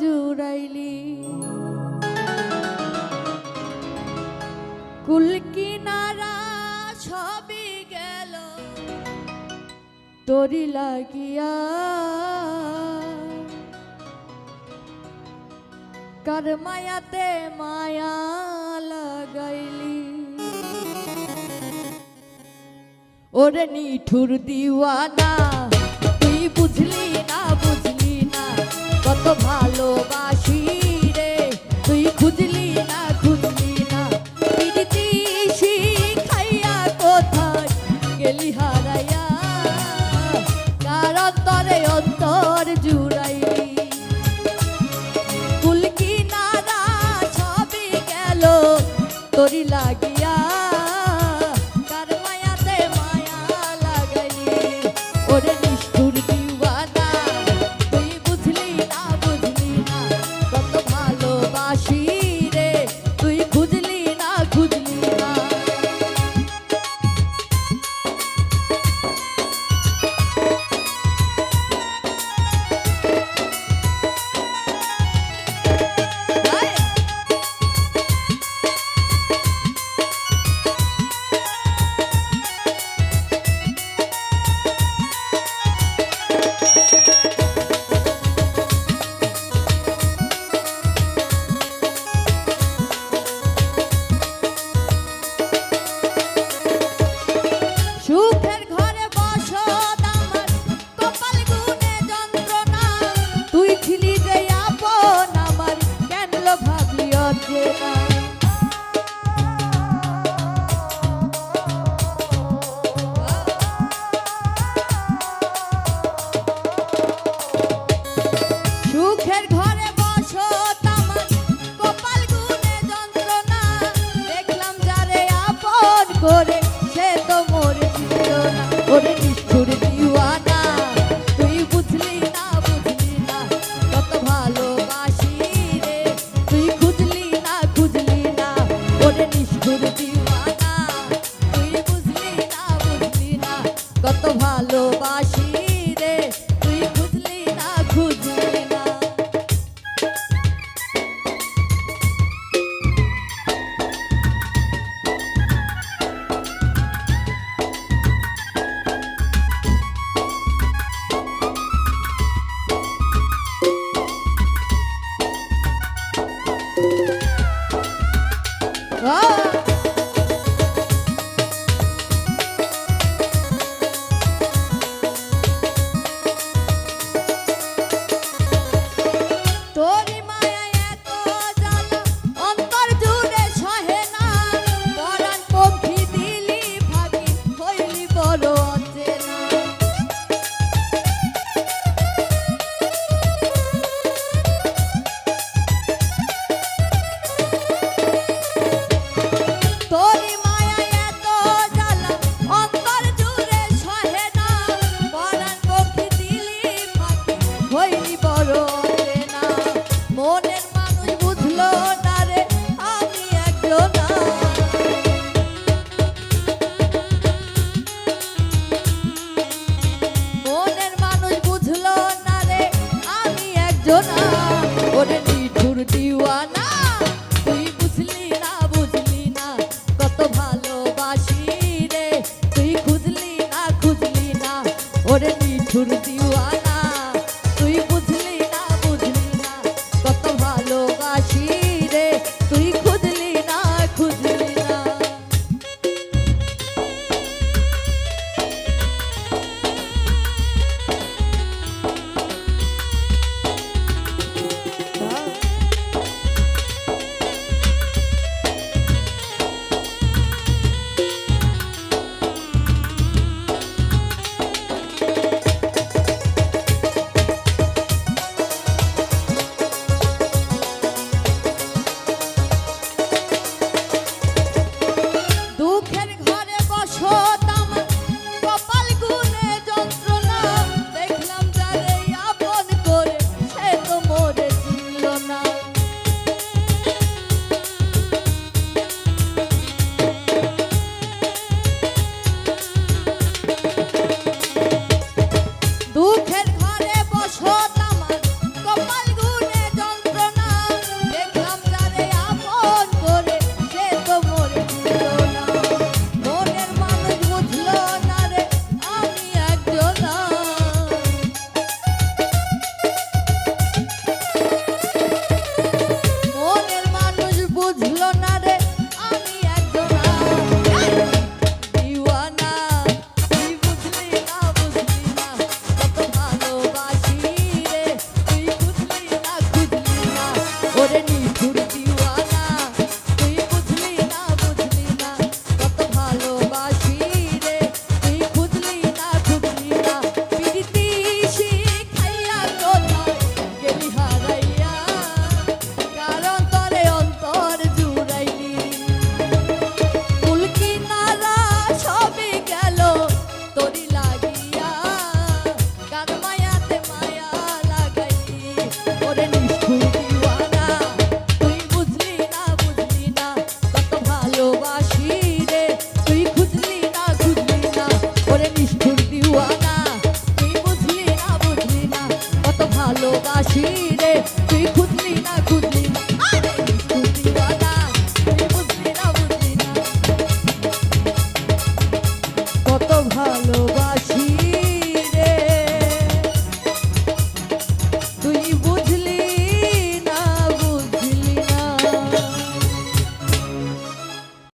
জুড়াইলি। কুলকিনারা ছবি গেল, তরি লাগিয়া। কার মায়াতে মায়া লাগাইলি। ওরে নিঠুর দিওয়ানা, তুই বুঝলি না ভালোবাসি রে। তুই খুঁজলি Oh! মধুর দিওয়া